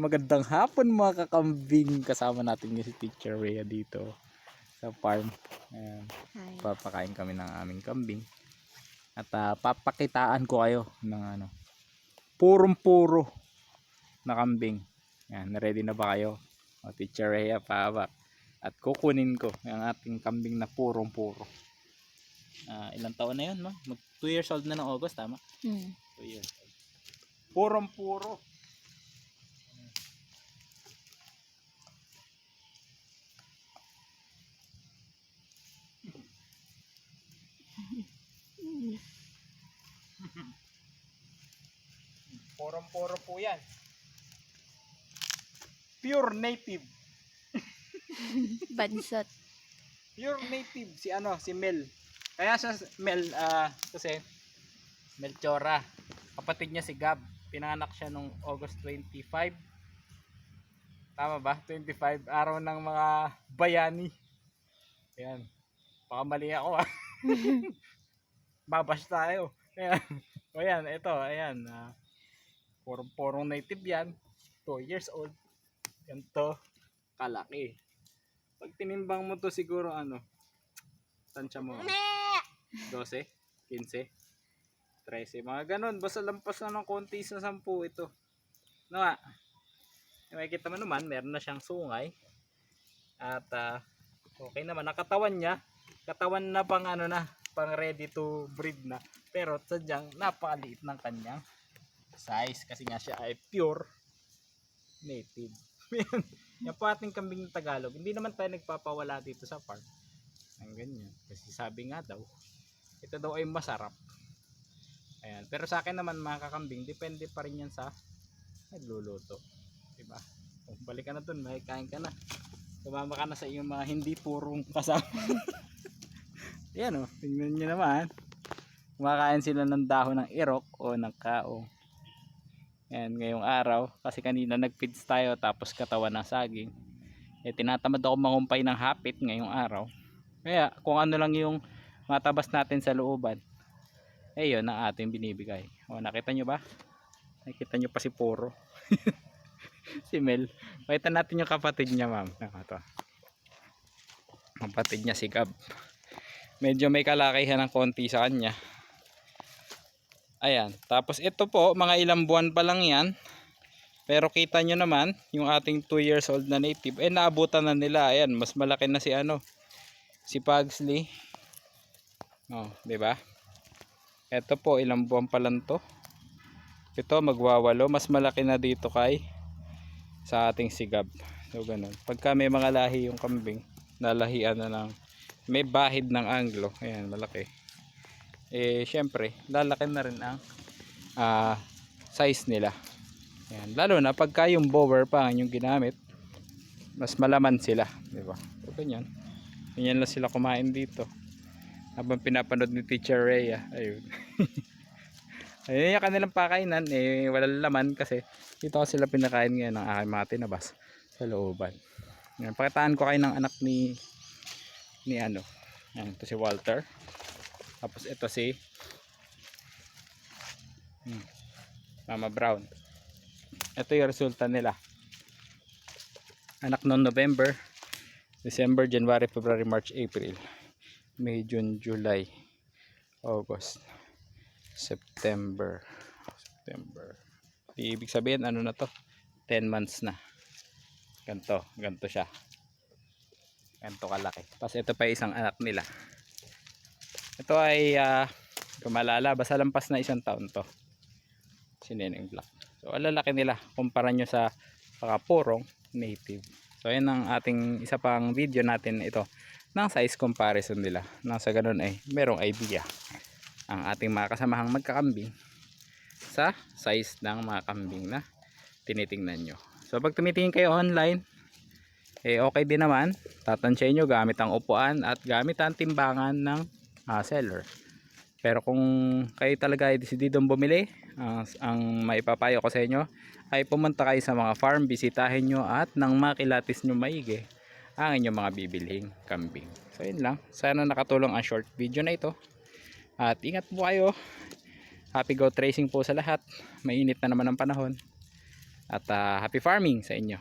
Magandang hapon mga kakambing. Kasama natin yung si Teacher Rhea dito sa farm. Ayan, Hi. papakain kami ng aming kambing. At ah, papakitaan ko kayo ng ano, purong-puro na kambing. Ayan, ready na ba kayo? O, Teacher Rhea, paabak. At kukunin ko ang ating kambing na purong-puro. Ah, ilang taon na yun, no? Mag 2 years old na ng August, tama? Hmm. 2 years old. Purong-puro. Porong-poro po yan. Pure native. Bansot. Pure native. Si ano, si Mel. Kaya siya, Mel, ah, kasi, Melchora. Kapatid niya si Gab. Pinanganak siya nung August 25. Tama ba? 25. Araw ng mga bayani. Ayan. Baka mali ako ah. Babash tayo. Ayan. O yan, ito, ayan. ah, Porong-porong native yan. 2 years old. Ganito. Kalaki. Pag tinimbang mo to siguro ano, tansya mo. 12, 15, 13, mga ganun. Basta lampas na ng konti sa 10 ito. No nga. Makikita mo naman, meron na siyang sungay. At ah, okay naman. Nakatawan niya, katawan na pang ano na, pang ready to breed na. Pero sadyang napakaliit ng kanyang size kasi nga siya ay pure native. Yan. Po ating kambing ng Tagalog. Hindi naman tayo nagpapawala dito sa farm. Ang ganyan. Kasi sabi nga daw, ito daw ay masarap. Ayan. Pero sa akin naman mga kakambing, depende pa rin yan sa nagluluto. Diba? Kung balik ka na dun, may kain ka na. Tumama ka na sa iyong mga hindi purong kasama. Yan o, tingnan nyo naman. Kumakain sila ng dahon ng irok o ng kaong. Ayan, ngayong araw, kasi kanina nagfeeds tayo tapos katawan ng saging. Eh, tinatamad ako mangumpay ng hapit ngayong araw. Kaya, kung ano lang yung matabas natin sa looban, eh yun ang ating binibigay. O, nakita nyo ba? Nakita nyo pa si Puro. si Mel. Pakita natin yung kapatid niya, ma'am. Ito. Kapatid niya si Gab. Medyo may kalakihan ng konti sa kanya. Ayan. Tapos ito po, mga ilang buwan pa lang yan. Pero kita nyo naman, yung ating 2 years old na native, eh naabutan na nila. Ayan, mas malaki na si ano, si Pugsley. Oh, ba? Ito po, ilang buwan pa lang to. Ito, magwawalo. Mas malaki na dito kay sa ating sigab. So, ganun. Pagka may mga lahi yung kambing, nalahian na ng may bahid ng anglo. Ayan, malaki. Eh, syempre, lalaki na rin ang ah, size nila. Ayan. Lalo na pagka yung bower pa ang yung ginamit, mas malaman sila. Di ba? So, ganyan. Ganyan lang sila kumain dito. Habang pinapanood ni Teacher Rhea. Ayun. Ayun yung kanilang pakainan. Eh, walang laman kasi dito ko sila pinakain ngayon ng aking mga tinabas sa looban. Ayan. Pakitaan ko kayo ng anak ni ni ano. Ayan, ito si Walter. Tapos ito si hmm, Mama Brown. Ito yung resulta nila. Anak noong November, December, January, February, March, April, May, June, July, August, September. September. Di ibig sabihin ano na to? 10 months na. Ganto, ganto siya. Ganto kalaki. Tapos ito pa isang anak nila. Ito ay uh, kumalala, basta lampas na isang taon to. Si Neneng Black. So alalaki nila kumpara nyo sa pakapurong native. So ayan ang ating isa pang video natin ito ng size comparison nila. Nang sa ganun ay merong idea ang ating mga kasamahang magkakambing sa size ng mga kambing na tinitingnan nyo. So pag tumitingin kayo online, eh okay din naman. Tatansyahin nyo gamit ang upuan at gamit ang timbangan ng ah, seller. Pero kung kayo talaga ay desididong bumili, ang, ang maipapayo ko sa inyo ay pumunta kayo sa mga farm, bisitahin nyo at nang makilatis nyo maigi ang inyong mga bibiling kambing. So yun lang. Sana nakatulong ang short video na ito. At ingat po kayo. Happy go tracing po sa lahat. Mainit na naman ang panahon. At ah, happy farming sa inyo.